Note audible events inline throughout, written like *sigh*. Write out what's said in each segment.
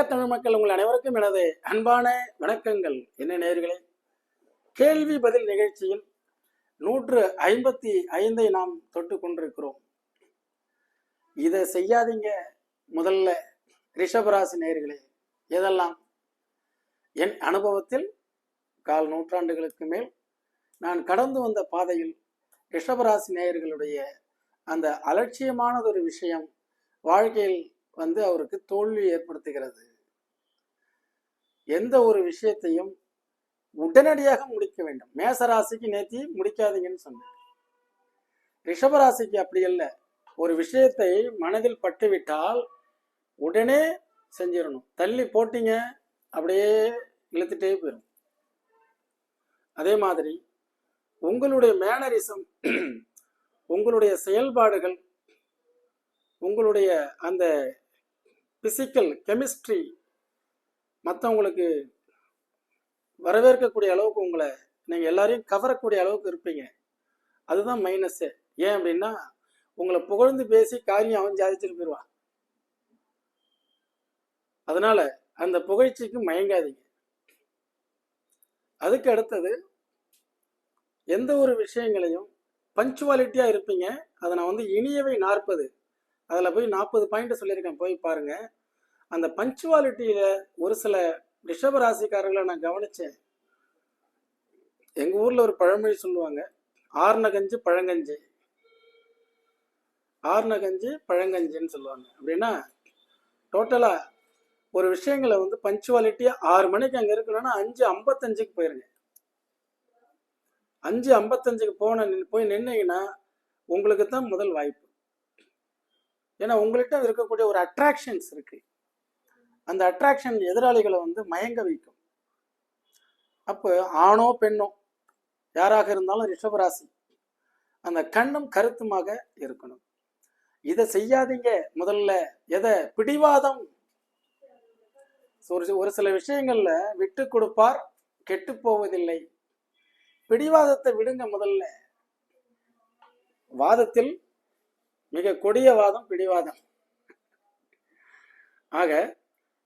உலகத்தமிழ் மக்கள் உங்கள் அனைவருக்கும் எனது அன்பான வணக்கங்கள். என்ன நேர்களே கேள்வி பதில் நிகழ்ச்சியில் நூற்று ஐம்பத்தி ஐந்தை நாம் தொட்டு கொண்டிருக்கிறோம். இதை செய்யாதீங்க முதல்ல ரிஷபராசி நேர்களே எதெல்லாம்? என் அனுபவத்தில் கால் நூற்றாண்டுகளுக்கு மேல் நான் கடந்து வந்த பாதையில் ரிஷபராசி நேயர்களுடைய அந்த அலட்சியமானதொரு விஷயம் வாழ்க்கையில் வந்து அவருக்கு தோல்வி ஏற்படுத்துகிறது. எந்த ஒரு விஷயத்தையும் உடனடியாக முடிக்க வேண்டும். மேசராசிக்கு நேத்தி முடிக்காதீங்கன்னு சொன்னேன். ரிஷபராசிக்கு அப்படி அல்ல. ஒரு விஷயத்தை மனதில் பட்டுவிட்டால் உடனே செஞ்சிடணும் தள்ளி போட்டீங்க அப்படியே இழுத்துட்டே போயிடும் அதே மாதிரி உங்களுடைய மேனரிசம் உங்களுடைய செயல்பாடுகள் உங்களுடைய அந்த பிசிக்கல் கெமிஸ்ட்ரி மற்றவங்களுக்கு வரவேற்கக்கூடிய அளவுக்கு உங்களை நீங்கள் எல்லாரையும் கவரக்கூடிய அளவுக்கு இருப்பீங்க. அதுதான் மைனஸ்ஸு ஏன் அப்படின்னா உங்களை புகழ்ந்து பேசி காரியம் அவன் ஜாதிச்சுட்டு போயிடுவான் அதனால அந்த புகழ்ச்சிக்கு மயங்காதீங்க. அதுக்கு அடுத்தது எந்த ஒரு விஷயங்களையும் பஞ்சுவாலிட்டியாக இருப்பீங்க. அதை நான் வந்து இனியவை நாற்பது. அதில் போய் நாற்பது பாயிண்ட் சொல்லியிருக்கேன். போய் பாருங்கள் அந்த பஞ்சுவாலிட்டியில் ஒரு சில ரிஷப ராசிக்காரர்களை நான் கவனித்தேன் எங்கள் ஊரில் ஒரு பழமொழி சொல்லுவாங்க ஆர்னகஞ்சு பழங்கஞ்சி. ஆர்னகஞ்சி பழங்கஞ்சின்னு சொல்லுவாங்க. அப்படின்னா டோட்டலாக ஒரு விஷயங்களை வந்து பஞ்சுவாலிட்டியா ஆறு மணிக்கு அங்கே இருக்கணும்னா அஞ்சு ஐம்பத்தஞ்சுக்கு போயிருங்க. அஞ்சு ஐம்பத்தஞ்சுக்கு போன நின் போய் நின்னீங்கன்னா உங்களுக்கு தான் முதல் வாய்ப்பு. ஏன்னா உங்கள்கிட்ட இருக்கக்கூடிய ஒரு அட்ராக்ஷன்ஸ் இருக்கு. அந்த அட்ராக்ஷன் எதிராளிகளை வந்து மயங்க வைக்கும். அப்போ ஆணோ பெண்ணோ யாராக இருந்தாலும் ரிஷபராசி அந்த கண்ணும் கருத்துமாக இருக்கணும். இதை செய்யாதீங்க. முதல்ல எதை? பிடிவாதம். ஒரு ஒரு சில விஷயங்கள்ல விட்டு கொடுப்பார் கெட்டு போவதில்லை. பிடிவாதத்தை விடுங்க முதல்ல. வாதத்தில் மிக கொடிய வாதம் பிடிவாதம். ஆக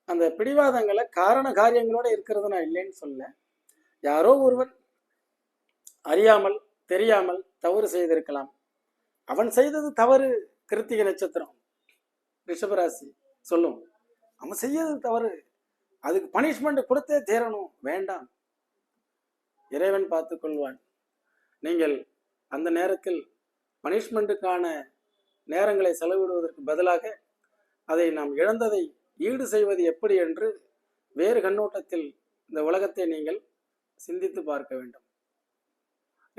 அந்த பிடிவாதங்களை காரண காரியங்களோட இருக்கிறது நான் இல்லைன்னு சொல்ல. யாரோ ஒருவன் அறியாமல் தெரியாமல் தவறு செய்திருக்கலாம். அவன் செய்தது தவறு கிருத்திகை நட்சத்திரம் ரிஷபராசி சொல்லும். அவன் செய்யறது தவறு. அதுக்கு பனிஷ்மெண்ட் கொடுத்தே தீரணும். வேண்டாம். இறைவன் பார்த்து கொள்வான். நீங்கள் அந்த நேரத்தில் பனிஷ்மெண்ட்டுக்கான நேரங்களை செலவிடுவதற்கு பதிலாக அதை நாம் இழந்ததை ஈடு செய்வது எப்படி என்று வேறு கண்ணோட்டத்தில் இந்த உலகத்தை நீங்கள் சிந்தித்து பார்க்க வேண்டும்.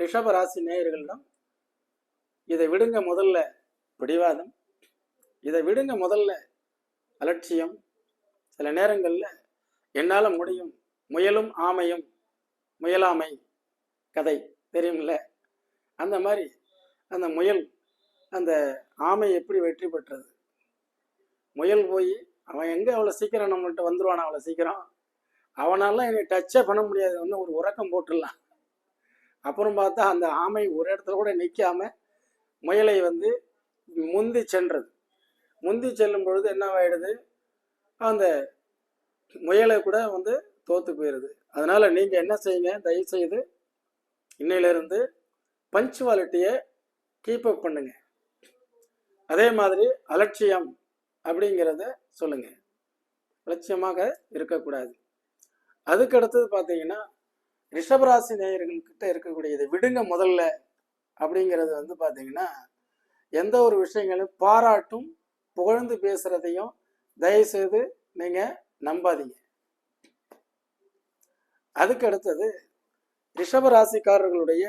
ரிஷப ராசி நேயர்களிடம் இதை விடுங்க முதல்ல பிடிவாதம் இதை விடுங்க முதல்ல அலட்சியம். சில நேரங்களில் என்னால் முடியும் முயலும் ஆமையும் முயலாமை கதை தெரியும்ல? அந்த மாதிரி அந்த முயல் அந்த ஆமை எப்படி வெற்றி பெற்றது? முயல் போய் அவன் எங்கே அவ்வளோ சீக்கிரம் நம்மள்கிட்ட வந்துடுவான் அவ்வளோ சீக்கிரம்? அவனாலாம் என்னை டச்சே பண்ண முடியாது. ஒன்று ஒரு உறக்கம் போட்டுடலாம். அப்புறம் பார்த்தா அந்த ஆமை ஒரு இடத்துல கூட நிற்காம முயலை வந்து முந்தி சென்றது. முந்தி செல்லும் பொழுது என்னவாயிடுது அந்த முயலை கூட வந்து தோத்து போயிடுது அதனால் நீங்கள் என்ன செய்யுங்க? தயவுசெய்து இன்னையிலிருந்து பஞ்சுவாலிட்டியை கீப் அப் பண்ணுங்க. அதே மாதிரி அலட்சியம் அப்படிங்கிறத சொல்லுங்க. லட்சியமாக இருக்கக்கூடாது. அதுக்கு அடுத்தது பார்த்தீங்கன்னா ரிஷபராசி நேயர்கள்கிட்ட இருக்கக்கூடிய இதை விடுங்க முதல்ல அப்படிங்கிறது வந்து பார்த்தீங்கன்னா எந்த ஒரு விஷயங்களையும் பாராட்டும் புகழ்ந்து பேசுறதையும் தயவுசெய்து நீங்க நம்பாதீங்க. அதுக்கு அடுத்தது ரிஷபராசிக்காரர்களுடைய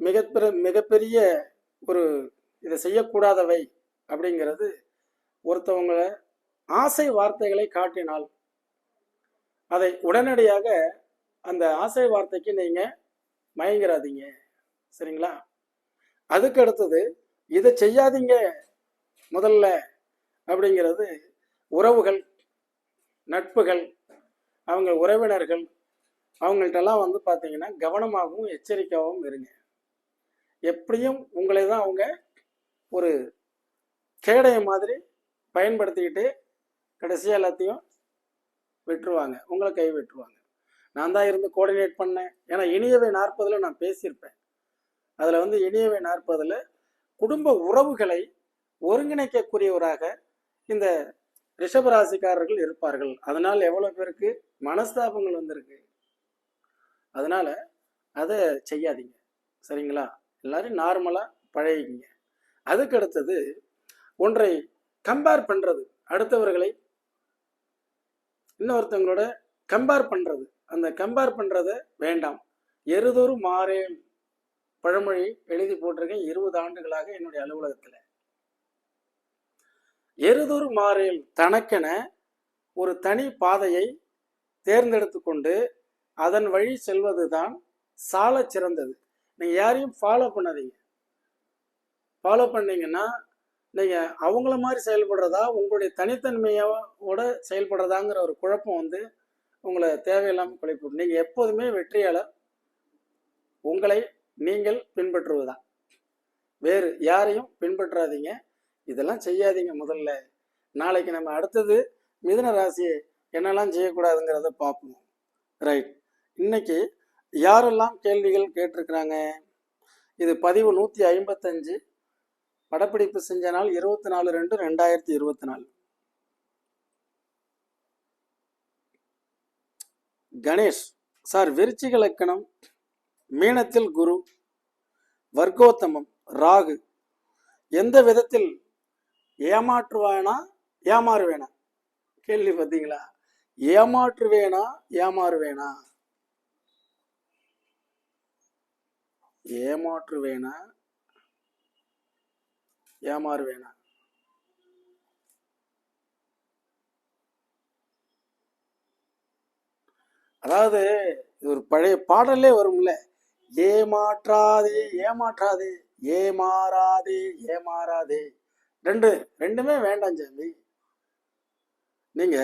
மிகப்பெரிய மிகப்பெரிய ஒரு இதை செய்யக்கூடாதவை அப்படிங்கிறது ஒருத்தவங்களை ஆசை வார்த்தைகளை காட்டினால். அதை உடனடியாக அந்த ஆசை வார்த்தைக்கு நீங்க மயங்கிறாதீங்க. சரிங்களா? அதுக்கு அடுத்தது இதை செய்யாதீங்க முதல்ல அப்படிங்கிறது உறவுகள் நட்புகள் அவங்க உறவினர்கள் அவங்கள்ட்டெல்லாம் வந்து பார்த்தீங்கன்னா கவனமாகவும் எச்சரிக்கையாகவும் இருங்க. எப்படியும் உங்களை தான் அவங்க ஒரு கேடைய மாதிரி பயன்படுத்திக்கிட்டு கடைசியாக எல்லாத்தையும் விட்டுருவாங்க. உங்களை கை விட்டுருவாங்க. நான் தான் இருந்து கோஆர்டினேட் பண்ணேன். ஏன்னா இனியவை நாற்பதில் நான் பேசியிருப்பேன். அதில் வந்து இனியவை நாற்பதில் குடும்ப உறவுகளை ஒருங்கிணைக்கக்கூடியவராக இந்த ரிஷபராசிக்காரர்கள் இருப்பார்கள். அதனால் எவ்வளோ பேருக்கு மனஸ்தாபங்கள் வந்திருக்கு. அதனால் அதை செய்யாதீங்க. சரிங்களா? எல்லாரும் நார்மலாக பழகிங்க அதுக்கு அடுத்தது ஒன்றை கம்பேர் பண்ணுறது அடுத்தவர்களை இன்னொருத்தவங்களோட கம்பேர் பண்ணுறது அந்த கம்பேர் பண்ணுறத வேண்டாம். எருதொரு மாறேன் பழமொழி எழுதி போட்டிருக்கேன் இருபது ஆண்டுகளாக என்னுடைய அலுவலகத்தில். எருதொரு மாறேல் தனக்கென ஒரு தனி பாதையை தேர்ந்தெடுத்து கொண்டு அதன் வழி செல்வது தான் சால சிறந்தது. நீங்கள் யாரையும் ஃபாலோ பண்ணாதீங்க. ஃபாலோ பண்ணீங்கன்னா நீங்கள் அவங்கள மாதிரி செயல்படுறதா உங்களுடைய தனித்தன்மையோட செயல்படுறதாங்கிற ஒரு குழப்பம் வந்து உங்களை தேவையில்லாமல் குழப்பிவிடும் நீங்கள் எப்போதுமே வெற்றியாளர் உங்களை நீங்கள் பின்பற்றுவதுதான். வேறு யாரையும் பின்பற்றாதீங்க. இதெல்லாம் செய்யாதீங்க முதல்ல. நாளைக்கு நம்ம அடுத்தது மிதுன ராசி என்னெல்லாம் செய்யக்கூடாதுங்கிறத பார்ப்போம். ரைட் இன்னைக்கு யாரெல்லாம் கேள்விகள் கேட்டிருக்கிறாங்க? இது பதிவு நூற்றி ஐம்பத்தஞ்சு. படப்பிடிப்பு செஞ்ச நாள் இருபத்தி நாலு ரெண்டு ரெண்டாயிரத்தி இருபத்தி நாலு கணேஷ் சார் விருச்சிக லக்கணம் மீனத்தில் குரு வர்க்கோத்தமம் ராகு எந்த விதத்தில் ஏமாற்றுவானா ஏமாறுவேனா? கேள்வி பார்த்தீங்களா? ஏமாற்றுவேனா ஏமாறுவேனா? ஏமாற்றுவேனா ஏமாறுவேனா? அதாவது இது ஒரு பழைய பாடலே வரும்ல. ஏமாற்றாதே ஏமாற்றாதே ஏமாறாதே ஏமாறாதே. ரெண்டு ரெண்டுமே வேண்டாம் சாமி. நீங்க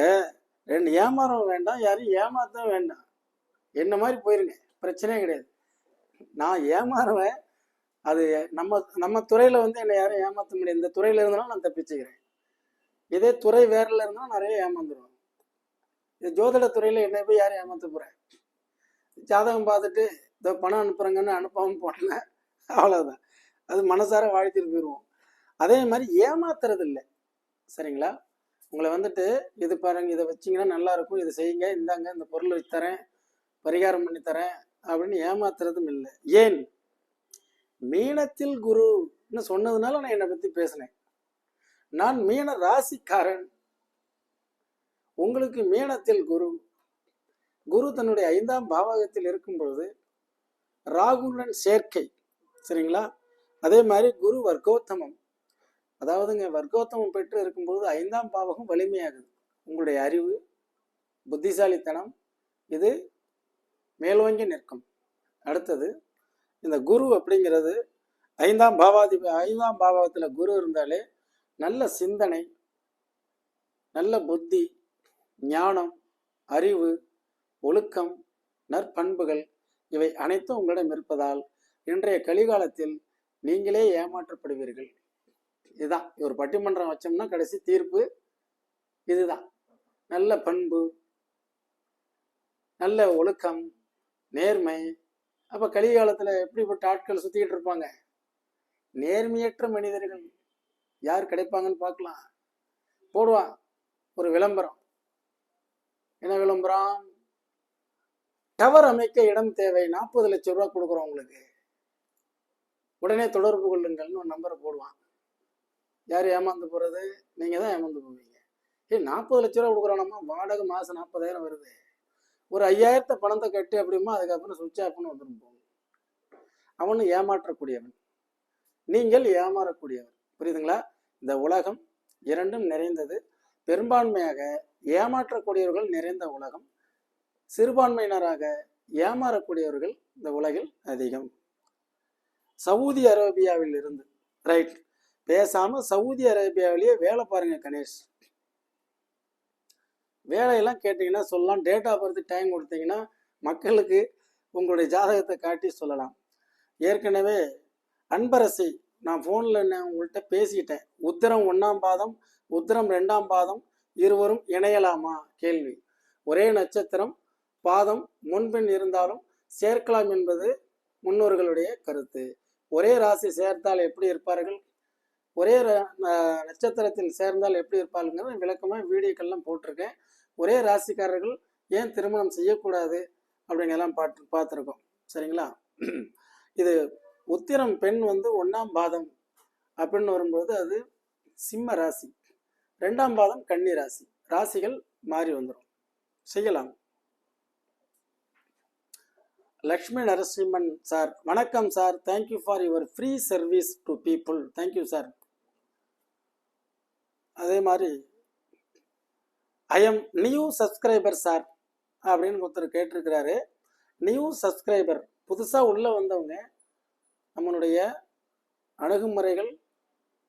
ரெண்டு ஏமாறவும் வேண்டாம் யாரையும் ஏமாத்தவும் வேண்டாம். என்ன மாதிரி போயிருங்க பிரச்சனையே கிடையாது. நான் ஏமாறுவேன் அது நம்ம நம்ம துறையில வந்து என்னை யாரும் ஏமாற்ற முடியாது. இந்த துறையில இருந்தாலும் நான் தப்பிச்சுக்கிறேன். இதே துறை வேறல இருந்தாலும் நிறைய ஏமாந்துருவேன். இது ஜோதிட துறையில என்னை போய் யாரும் ஏமாத்த போறேன். ஜாதகம் பார்த்துட்டு இதோ பணம் அனுப்புகிறேங்கன்னு அனுப்பாம போனேன் அவ்வளவுதான். அது மனசார வாழ்த்திட்டு போயிடுவோம் அதே மாதிரி ஏமாத்துறது இல்லை சரிங்களா? உங்களை வந்துட்டு இது பாருங்க இதை வச்சிங்கன்னா நல்லா இருக்கும் இதை செய்யுங்க இந்தாங்க இந்த பொருள் வச்சு தரேன் பரிகாரம் பண்ணி தரேன் அப்படின்னு ஏமாத்துறதும் இல்லை. ஏன்? மீனத்தில் குருன்னு சொன்னதுனால நான் என்னை பத்தி பேசினேன். நான் மீன ராசிக்காரன். உங்களுக்கு மீனத்தில் குரு. குரு தன்னுடைய ஐந்தாம் பாவகத்தில் இருக்கும் பொழுது ராகுடன் சேர்க்கை. சரிங்களா? அதே மாதிரி குரு வர்க்கோத்தமம். அதாவதுங்க வர்க்கோத்தமம் பெற்று இருக்கும்பொழுது ஐந்தாம் பாவகம் வலிமையாகுது. உங்களுடைய அறிவு புத்திசாலித்தனம் இது மேலோங்கி நிற்கும். அடுத்தது இந்த குரு அப்படிங்கிறது ஐந்தாம் பாவாதி ஐந்தாம் பாவத்தில் குரு இருந்தாலே நல்ல சிந்தனை நல்ல புத்தி ஞானம் அறிவு ஒழுக்கம் நற்பண்புகள் இவை அனைத்தும் உங்களிடம் இருப்பதால் இன்றைய கலிகாலத்தில் நீங்களே ஏமாற்றப்படுவீர்கள். இதுதான். ஒரு பட்டிமன்றம் வச்சோம்னா கடைசி தீர்ப்பு இதுதான். நல்ல பண்பு நல்ல ஒழுக்கம் நேர்மை அப்ப கலிகாலத்துல எப்படிப்பட்ட ஆட்கள் சுத்திக்கிட்டு இருப்பாங்க? நேர்மையற்ற மனிதர்கள். யார் கிடைப்பாங்கன்னு பார்க்கலாம். போடுவான் ஒரு விளம்பரம். என்ன விளம்பரம்? டவர் அமைக்க இடம் தேவை. நாற்பது லட்சம் ரூபா கொடுக்குறோம் உங்களுக்கு. உடனே தொடர்பு கொள்ளுங்கள்னு ஒரு நம்பரை போடுவான். யார் ஏமாந்து போறது? நீங்க தான் ஏமாந்து போவீங்க. ஏ நாற்பது லட்ச ரூபா கொடுக்குறானம்மா வாடகை மாசம் நாற்பதாயிரம் வருது. ஒரு ஐயாயிரத்தை பணத்தை கட்டி அப்படிமா அதுக்கப்புறம் சுவிட்ச் ஆஃப்னு வந்துடும் போகும் அவனு ஏமாற்றக்கூடியவன். நீங்கள் ஏமாறக்கூடியவர். புரியுதுங்களா? இந்த உலகம் இரண்டும் நிறைந்தது. பெரும்பான்மையாக ஏமாற்றக்கூடியவர்கள் நிறைந்த உலகம். சிறுபான்மையினராக ஏமாறக்கூடியவர்கள் இந்த உலகில் அதிகம். சவுதி அரேபியாவில் இருந்து ரைட் பேசாம சவுதி அரேபியாவிலேயே வேலை பாருங்க கணேஷ். வேலையெல்லாம் கேட்டிங்கன்னா சொல்லலாம். டேட் ஆஃப் பர்த் டைம் கொடுத்தீங்கன்னா மக்களுக்கு உங்களுடைய ஜாதகத்தை காட்டி சொல்லலாம். ஏற்கனவே அன்பரசி நான் ஃபோனில் நான் உங்கள்கிட்ட பேசிட்டேன். உத்திரம் ஒன்றாம் பாதம் உத்திரம் ரெண்டாம் பாதம் இருவரும் இணையலாமா? கேள்வி. ஒரே நட்சத்திரம் பாதம் முன்பின் இருந்தாலும் சேர்க்கலாம் என்பது முன்னோர்களுடைய கருத்து. ஒரே ராசி சேர்த்தால் எப்படி இருப்பார்கள்? ஒரே ந- நட்சத்திரத்தில் சேர்ந்தால் எப்படி இருப்பாருங்கிறது விளக்கமாக வீடியோக்கள்லாம் போட்டிருக்கேன். ஒரே ராசிக்காரர்கள் ஏன் திருமணம் செய்யக்கூடாது அப்படிங்கெல்லாம் பார்த்து பார்த்துருக்கோம். சரிங்களா? இது உத்திரம் பெண் வந்து ஒன்றாம் பாதம் அப்படின்னு வரும்போது அது சிம்ம ராசி. ரெண்டாம் பாதம் கன்னி ராசி. ராசிகள் மாறி வந்துடும் செய்யலாம். லக்ஷ்மி நரசிம்மன் சார் வணக்கம் sir thank you for your free service to people thank you sir அதே மாதிரி I am new subscriber sir அப்படின்னு ஒருத்தர் கேட்டிருக்கிறாரு. நியூ சப்ஸ்கிரைபர் புதுசாக உள்ளே வந்தவங்க நம்மளுடைய அணுகுமுறைகள்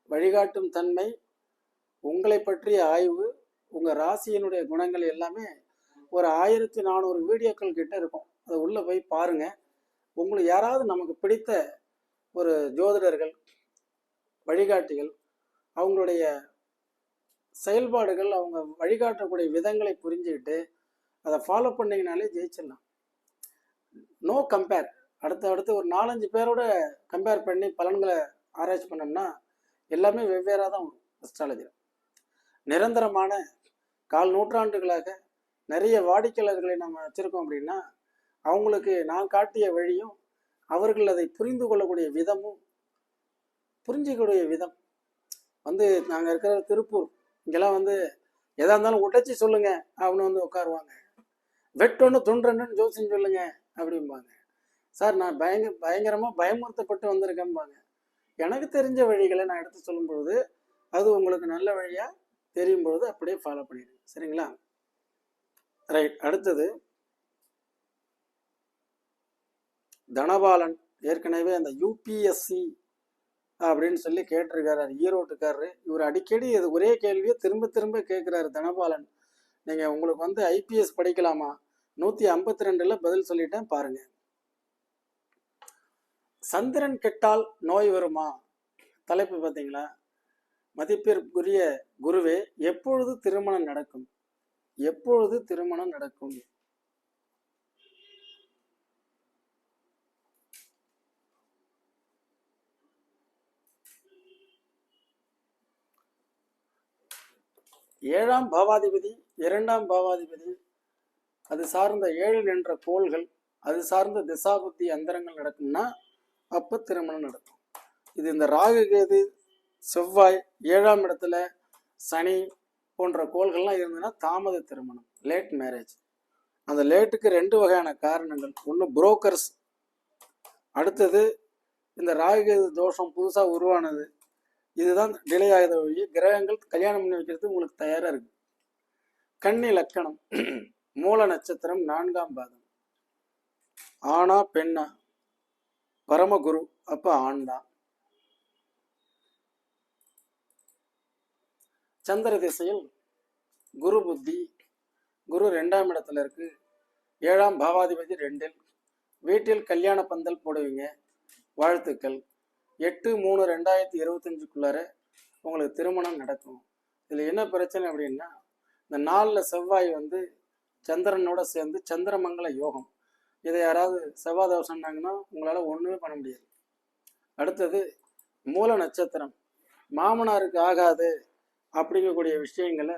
வழிகாட்டும் தன்மை உங்களை பற்றிய ஆய்வு உங்கள் ராசியினுடைய குணங்கள் எல்லாமே ஒரு ஆயிரத்தி நானூறு வீடியோக்கள் கிட்ட இருக்கும். அதை உள்ளே போய் பாருங்கள் உங்களுக்கு யாராவது நமக்கு பிடித்த ஒரு ஜோதிடர்கள் வழிகாட்டிகள் அவங்களுடைய செயல்பாடுகள் அவங்க வழிகாட்டக்கூடிய விதங்களை புரிஞ்சுக்கிட்டு அதை ஃபாலோ பண்ணிங்கனாலே ஜெயிச்சிடலாம். நோ கம்பேர் அடுத்து அடுத்து ஒரு நாலஞ்சு பேரோட கம்பேர் பண்ணி பலன்களை ஆராய்ச்சி பண்ணோம்னா எல்லாமே வெவ்வேறாக தான் வரும் அஸ்ட்ராலஜியில் நிரந்தரமான கால் நூற்றாண்டுகளாக நிறைய வாடிக்கையாளர்களை நம்ம வச்சுருக்கோம் அப்படின்னா அவங்களுக்கு நான் காட்டிய வழியும் அவர்கள் அதை புரிந்து கொள்ளக்கூடிய விதமும் புரிஞ்சிக்கக்கூடிய விதம். வந்து நாங்கள் இருக்கிற திருப்பூர். இங்கெல்லாம் வந்து எதா இருந்தாலும் உடைச்சி சொல்லுங்க. அவனு வந்து உட்காருவாங்க. வெட்டொன்று துண்டொன்னு ஜோசியம் சொல்லுங்க அப்படிம்பாங்க. சார் நான் பயங்க பயங்கரமாக பயமுறுத்தப்பட்டு வந்திருக்கேன்பாங்க எனக்கு தெரிஞ்ச வழிகளை நான் எடுத்து சொல்லும் பொழுது அது உங்களுக்கு நல்ல வழியாக தெரியும் பொழுது அப்படியே ஃபாலோ பண்ணிடுங்க. சரிங்களா? ரைட் அடுத்தது தனபாலன் ஏற்கனவே அந்த யூபிஎஸ்சி அப்படின்னு சொல்லி கேட்டிருக்காரு. ஈரோட்டுக்காரரு. இவர் அடிக்கடி இது ஒரே கேள்வியை திரும்ப திரும்ப கேட்குறாரு தனபாலன். நீங்கள் உங்களுக்கு வந்து ஐபிஎஸ் படிக்கலாமா? நூற்றி ஐம்பத்தி ரெண்டில் பதில் சொல்லிட்டேன் பாருங்க. சந்திரன் கெட்டால் நோய் வருமா? தலைப்பு பார்த்தீங்களா? மதிப்பிற்குரிய குருவே எப்பொழுது திருமணம் நடக்கும்? எப்பொழுது திருமணம் நடக்கும்? ஏழாம் பாவாதிபதி இரண்டாம் பாவாதிபதி அது சார்ந்த ஏழு நின்ற கோள்கள் அது சார்ந்த திசாபுத்தி அந்தரங்கள் நடக்கும்னா அப்போ திருமணம் நடக்கும். இது இந்த ராகு கேது செவ்வாய் ஏழாம் இடத்துல சனி போன்ற கோள்கள்லாம் இருந்ததுன்னா தாமத திருமணம் லேட் மேரேஜ் அந்த லேட்டுக்கு ரெண்டு வகையான காரணங்கள். ஒன்று புரோக்கர்ஸ் அடுத்தது இந்த ராகு கேது தோஷம் புதுசாக உருவானது. இதுதான் டிலே ஆகுத வழி கிரகங்கள் கல்யாணம் பண்ணி வைக்கிறது உங்களுக்கு தயாராக இருக்கு. கன்னி லக்கணம். *clears throat* மூல நட்சத்திரம் நான்காம் பாதம். ஆணா பெண்ணா? பரமகுரு அப்ப ஆண் தான் சந்திர திசையில் குரு புத்தி. குரு ரெண்டாம் இடத்துல இருக்கு. ஏழாம் பாவாதிபதி ரெண்டில். வீட்டில் கல்யாண பந்தல் போடுவீங்க. வாழ்த்துக்கள். எட்டு மூணு ரெண்டாயிரத்தி இருபத்தஞ்சுக்குள்ளார உங்களுக்கு திருமணம் நடக்கும். இதில் என்ன பிரச்சனை அப்படின்னா இந்த நாளில் செவ்வாய் வந்து சந்திரனோட சேர்ந்து சந்திரமங்கல யோகம். இதை யாராவது செவ்வாய் தோசம்னாங்கன்னா உங்களால் ஒன்றுமே பண்ண முடியாது. அடுத்தது மூல நட்சத்திரம். மாமனாருக்கு ஆகாது அப்படிங்கக்கூடிய விஷயங்களை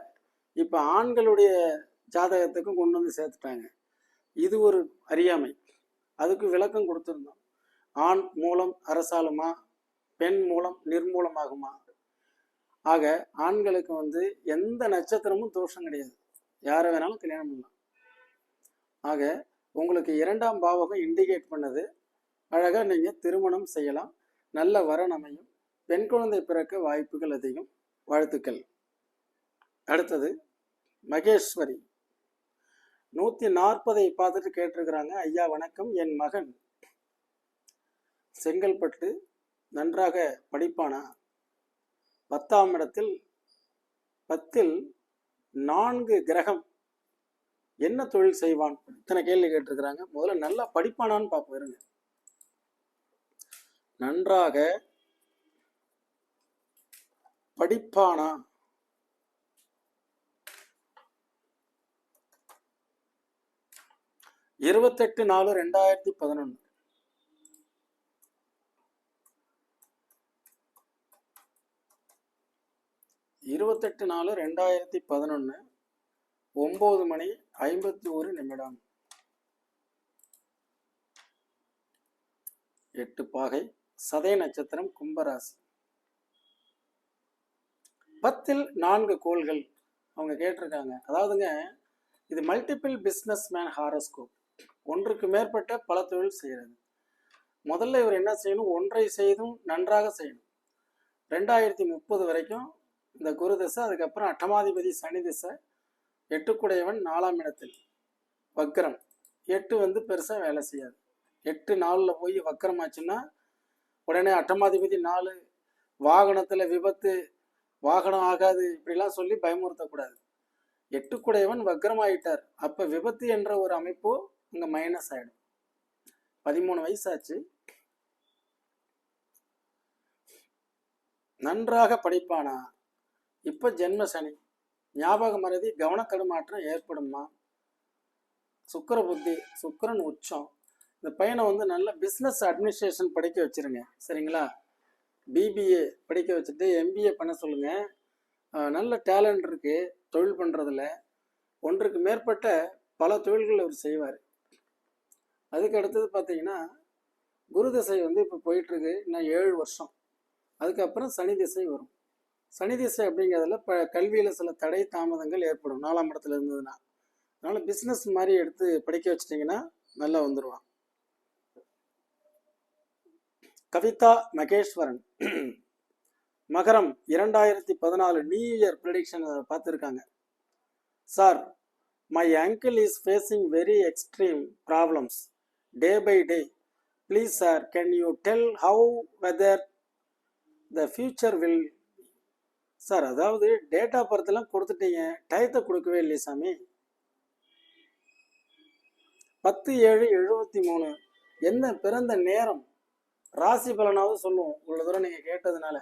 இப்போ ஆண்களுடைய ஜாதகத்துக்கும் கொண்டு வந்து சேர்த்துட்டாங்க. இது ஒரு அறியாமை. அதுக்கு விளக்கம் கொடுத்துருந்தோம். ஆண் மூலம் அரசாலுமா பெண் மூலம் நிர்மூலமாகுமா? ஆக ஆண்களுக்கு வந்து எந்த நட்சத்திரமும் தோஷம் கிடையாது. யாரை வேணாலும் கல்யாணம் பண்ணலாம். ஆக உங்களுக்கு இரண்டாம் பாவகம் இண்டிகேட் பண்ணது. அழகாக நீங்கள் திருமணம் செய்யலாம். நல்ல வரன் அமையும். பெண் குழந்தை பிறக்க வாய்ப்புகள் அதிகம். வாழ்த்துக்கள். அடுத்தது மகேஸ்வரி. நூற்றி நாற்பதை பார்த்துட்டு கேட்டிருக்கிறாங்க. ஐயா வணக்கம். என் மகன். செங்கல்பட்டு நன்றாக படிப்பானா? பத்தாம் இடத்தில் பத்தில் நான்கு கிரகம். என்ன தொழில் செய்வான்? இத்தனை கேள்வி கேட்டிருக்கிறாங்க. முதல்ல நல்லா படிப்பானான்னு பார்ப்போம் இருங்க. நன்றாக படிப்பானா? இருபத்தெட்டு நாலு ரெண்டாயிரத்தி பதினொன்று இருபத்தெட்டு நாலு ரெண்டாயிரத்தி பதினொன்று ஒம்பது மணி ஐம்பத்தி ஒரு நிமிடம். எட்டு பாகை சதய நட்சத்திரம் கும்பராசி. பத்தில் நான்கு கோள்கள் அவங்க கேட்டிருக்காங்க. அதாவதுங்க இது மல்டிபிள் பிஸ்னஸ் மேன் ஹாரஸ்கோப் ஒன்றுக்கு மேற்பட்ட பல தொழில் செய்கிறது முதல்ல இவர் என்ன செய்யணும்? ஒன்றை செய்தும் நன்றாக செய்யணும். ரெண்டாயிரத்தி முப்பது வரைக்கும் இந்த குரு திசை அதுக்கப்புறம் அட்டமாதிபதி சனி திசை எட்டுக்குடையவன் நாலாம் இடத்தில் வக்கரம் எட்டு வந்து பெருசாக வேலை செய்யாது. எட்டு நாளில் போய் வக்கரம் ஆச்சுன்னா உடனே அட்டமாதிபதி நாலு வாகனத்தில் விபத்து வாகனம் ஆகாது இப்படிலாம் சொல்லி பயமுறுத்தக்கூடாது. எட்டுக்குடையவன் வக்கரமாயிட்டார் அப்போ விபத்து என்ற ஒரு அமைப்பு அங்கே மைனஸ் ஆகிடும் பதிமூணு வயசாச்சு. நன்றாக படிப்பானா? இப்போ ஜென்ம சனி. ஞாபக மறதி கவனத்தடுமாற்றம் ஏற்படுமா சுக்கர புத்தி சுக்கரன் உச்சம். இந்த பையனை வந்து நல்ல பிஸ்னஸ் அட்மினிஸ்ட்ரேஷன் படிக்க வச்சிருங்க. சரிங்களா? பிபிஏ படிக்க வச்சுட்டு எம்பிஏ பண்ண சொல்லுங்கள் நல்ல டேலண்ட் இருக்குது தொழில் பண்ணுறதுல ஒன்றுக்கு மேற்பட்ட பல தொழில்கள் அவர் செய்வார். அதுக்கு அடுத்தது பார்த்தீங்கன்னா குரு திசை வந்து இப்போ போயிட்டுருக்கு இன்னும் ஏழு வருஷம். அதுக்கப்புறம் சனி திசை வரும். சனி திசை அப்படிங்கிறதுல இப்போ கல்வியில் சில தடை தாமதங்கள் ஏற்படும். நாலாம் இடத்துல இருந்ததுன்னா. அதனால் பிஸ்னஸ் மாதிரி எடுத்து படிக்க வச்சிட்டிங்கன்னா நல்லா வந்துடுவான் கவிதா மகேஸ்வரன். மகரம் இரண்டாயிரத்தி பதினாலு நியூ இயர் ப்ரிடிக்ஷன் பார்த்துருக்காங்க. Sir my uncle is facing very extreme problems day by day please sir can you tell how whether the future will sir அதாவது டேட்டா பர்த்லாம் கொடுத்துட்டீங்க. டயத்தை கொடுக்கவே இல்லையே சாமி. பத்து ஏழு எழுபத்தி மூணு. என்ன பிறந்த நேரம்? ராசி பலனாவது சொல்லுவோம். இவ்வளோ தூரம் நீங்கள் கேட்டதுனால.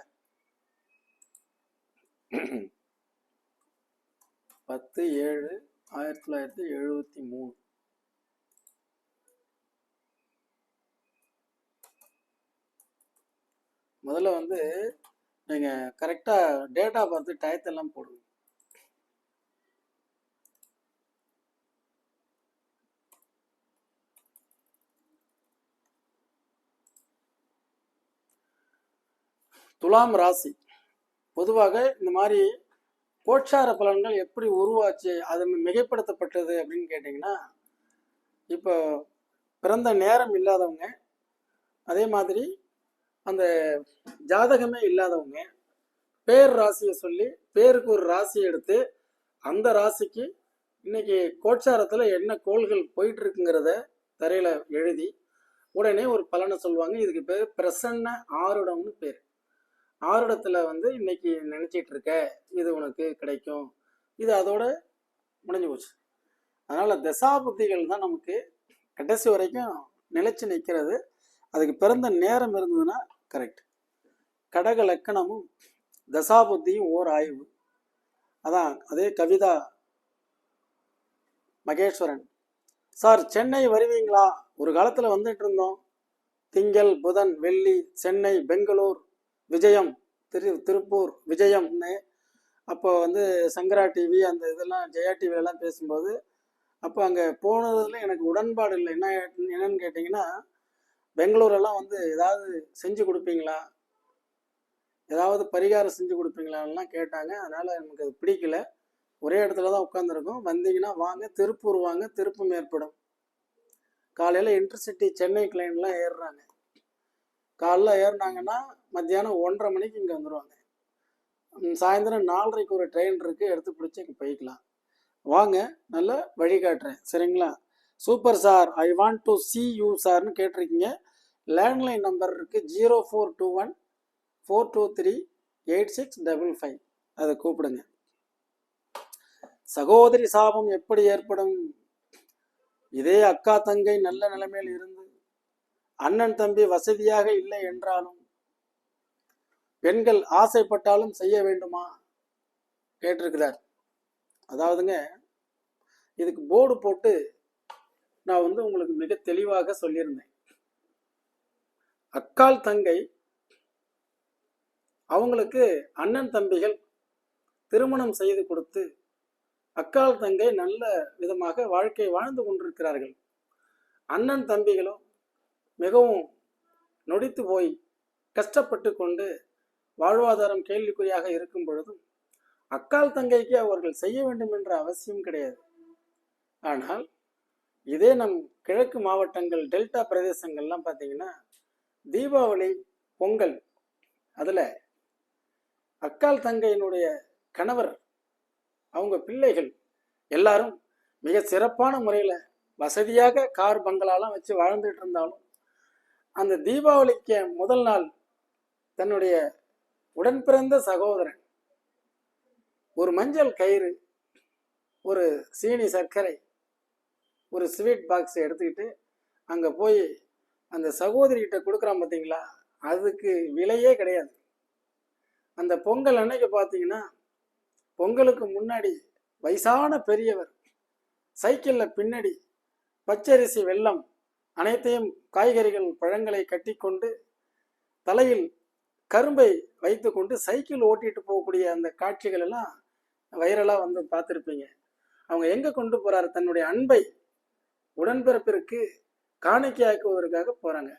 பத்து ஏழு ஆயிரத்தி தொள்ளாயிரத்தி எழுபத்தி மூணு. முதல்ல வந்து நீங்கள் கரெக்டாக டேட்டா பார்த்து டயத்தெல்லாம் போடுங்க. துலாம் ராசி. பொதுவாக இந்த மாதிரி கோட்சார பலன்கள் எப்படி உருவாச்சு அது மிகைப்படுத்தப்பட்டது அப்படின்னு கேட்டிங்கன்னா இப்போ பிறந்த நேரம் இல்லாதவங்க அதே மாதிரி அந்த ஜாதகமே இல்லாதவங்க பேர் ராசியை சொல்லி பேருக்கு ஒரு ராசி எடுத்து அந்த ராசிக்கு இன்னைக்கு கோட்சாரத்தில் என்ன கோள்கள் போயிட்டு இருக்குங்கிறத தரையில் எழுதி உடனே ஒரு பலனை சொல்லுவாங்க. இதுக்கு பேர் பிரசன்ன ஆருடம்னு பேர். ஆருடத்துல வந்து இன்னைக்கு நினைச்சிட்டு இருக்க இது உனக்கு கிடைக்கும். இது அதோட முடிஞ்சு போச்சு. அதனால தசாபுத்திகள் தான் நமக்கு கடைசி வரைக்கும் நிலைச்சு நிற்கிறது அதுக்கு பிறந்த நேரம் இருந்ததுன்னா கரெக்ட் கடக லக்கணமும் தசாபுத்தியும் ஓர் ஆய்வு. அதான் அதே கவிதா மகேஸ்வரன். சார் சென்னை வருவீங்களா? ஒரு காலத்தில் வந்துட்டு இருந்தோம். திங்கள் புதன் வெள்ளி சென்னை பெங்களூர் விஜயம் திரு திருப்பூர் விஜயம்னு. அப்போ வந்து சங்கரா டிவி அந்த இதெல்லாம் ஜெயா டிவிலலாம் பேசும்போது அப்போ அங்கே போனதில் எனக்கு உடன்பாடு இல்லை. என்ன என்னன்னு கேட்டிங்கன்னா பெங்களூரெல்லாம் வந்து ஏதாவது செஞ்சு கொடுப்பீங்களா? ஏதாவது பரிகாரம் செஞ்சு கொடுப்பீங்களான்லாம் கேட்டாங்க. அதனால் எனக்கு அது பிடிக்கல. ஒரே இடத்துல தான் உட்காந்துருக்கோம் வந்தீங்கன்னா வாங்க. திருப்பூர் வாங்க. திருப்பம் ஏற்படும். காலையில் இன்டர்சிட்டி சென்னை கிளைன்லாம் ஏறுறாங்க. காலைல ஏறினாங்கன்னா மத்தியானம் ஒன்றரை மணிக்கு இங்கே வந்துடுவாங்க சாயந்தரம் நாலரைக்கு ஒரு ட்ரெயின் இருக்குது எடுத்து பிடிச்சி இங்கே போய்க்கலாம். வாங்க. நல்லா வழிகாட்டுறேன் சரிங்களா? Super sir I want to see you சார்னு கேட்டிருக்கீங்க. லேண்ட்லைன் நம்பர் இருக்குது zero four two one four two three eight six double five அதை கூப்பிடுங்க. சகோதரி சாபம் எப்படி ஏற்படும்? இதே அக்கா தங்கை நல்ல நிலைமையில் இருந்து அண்ணன் தம்பி வசதியாக இல்லை என்றாலும் பெண்கள் ஆசைப்பட்டாலும் செய்ய வேண்டுமா? கேட்டிருக்கிறார். அதாவதுங்க இதுக்கு போர்டு போட்டு நான் வந்து உங்களுக்கு மிக தெளிவாக சொல்லியிருந்தேன். அக்கால் தங்கை அவங்களுக்கு அண்ணன் தம்பிகள் திருமணம் செய்து கொடுத்து அக்கால் தங்கை நல்ல விதமாக வாழ்க்கை வாழ்ந்து கொண்டிருக்கிறார்கள். அண்ணன் தம்பிகளும் மிகவும் நொடித்து போய் கஷ்டப்பட்டு கொண்டு வாழ்வாதாரம் கேள்விக்குறியாக இருக்கும் பொழுதும் அக்கால் தங்கைக்கு அவர்கள் செய்ய வேண்டும் என்ற அவசியம் கிடையாது. ஆனால் இதே நம் கிழக்கு மாவட்டங்கள் டெல்டா பிரதேசங்கள்லாம் பார்த்தீங்கன்னா தீபாவளி பொங்கல் அதில் அக்கால் தங்கையினுடைய கணவர் அவங்க பிள்ளைகள் எல்லாரும் மிக சிறப்பான முறையில் வசதியாக கார் பங்களாலாம் வச்சு வாழ்ந்துட்டு இருந்தாலும் அந்த தீபாவளிக்கு முதல் நாள் தன்னுடைய உடன் பிறந்த சகோதரன் ஒரு மஞ்சள் கயிறு ஒரு சீனி சர்க்கரை ஒரு ஸ்வீட் பாக்ஸ் எடுத்துக்கிட்டு அங்கே போய் அந்த சகோதரிகிட்ட கொடுக்குறான் பார்த்தீங்களா அதுக்கு விலையே கிடையாது. அந்த பொங்கல் அன்னைக்கு பார்த்தீங்கன்னா பொங்கலுக்கு முன்னாடி வயசான பெரியவர் சைக்கிளில் பின்னாடி பச்சரிசி வெல்லம் அனைத்தையும் காய்கறிகள் பழங்களை கட்டிக்கொண்டு தலையில் கரும்பை வைத்துக்கொண்டு சைக்கிள் ஓட்டிட்டு போகக்கூடிய அந்த காட்சிகள் எல்லாம் வைரலாக வந்து பார்த்துருப்பீங்க. அவங்க எங்கே கொண்டு போகிறாரு தன்னுடைய அன்பை உடன்பிறப்பிற்கு காணிக்கையாக்குவதற்காக போறாங்க.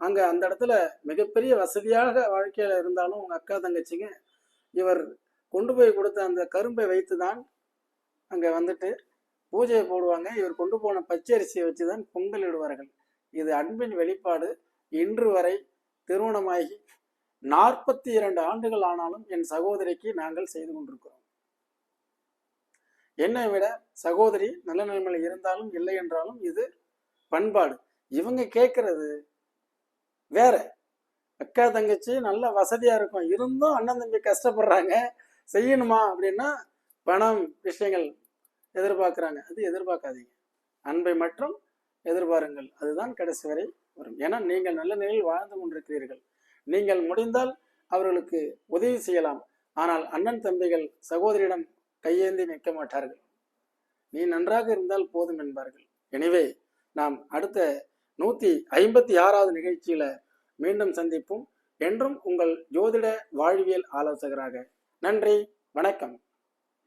அங்க அந்த இடத்துல மிகப்பெரிய வசதியாக வாழ்க்கையில இருந்தாலும் உங்க அக்கா தங்கச்சிங்க இவர் கொண்டு போய் கொடுத்த அந்த கரும்பை வைத்து தான் அங்க வந்துட்டு பூஜையை போடுவாங்க. இவர் கொண்டு போன பச்சரிசியை வச்சு தான் பொங்கல் இடுவார்கள். இது அன்பின் வெளிப்பாடு. இன்று வரை திருமணமாகி நாற்பத்தி இரண்டு ஆண்டுகள் ஆனாலும் என் சகோதரிக்கு நாங்கள் செய்து கொண்டிருக்கிறோம். என்னை விட சகோதரி நல்ல நிலைமையில் இருந்தாலும் இல்லை என்றாலும் இது பண்பாடு. இவங்க கேட்கறது வேற. அக்கா தங்கச்சி நல்ல வசதியா இருக்கும். இருந்தும் அண்ணன் தம்பி கஷ்டப்படுறாங்க. செய்யணுமா அப்படின்னா பணம் விஷயங்கள் எதிர்பார்க்குறாங்க. அது எதிர்பார்க்காதீங்க. அன்பை மற்றும் எதிர்பாருங்கள். அதுதான் கடைசி வரை வரும். ஏன்னா நீங்கள் நல்ல நிலையில் வாழ்ந்து கொண்டிருக்கிறீர்கள். நீங்கள் முடிந்தால் அவர்களுக்கு உதவி செய்யலாம். ஆனால் அண்ணன் தம்பிகள் சகோதரியிடம் கையேந்தி நிற்க மாட்டார்கள். நீ நன்றாக இருந்தால் போதும் என்பார்கள். எனவே நாம் அடுத்த நூத்தி ஐம்பத்தி ஆறாவது நிகழ்ச்சியில மீண்டும் சந்திப்போம். என்றும் உங்கள் ஜோதிட வாழ்வியல் ஆலோசகராக நன்றி வணக்கம்.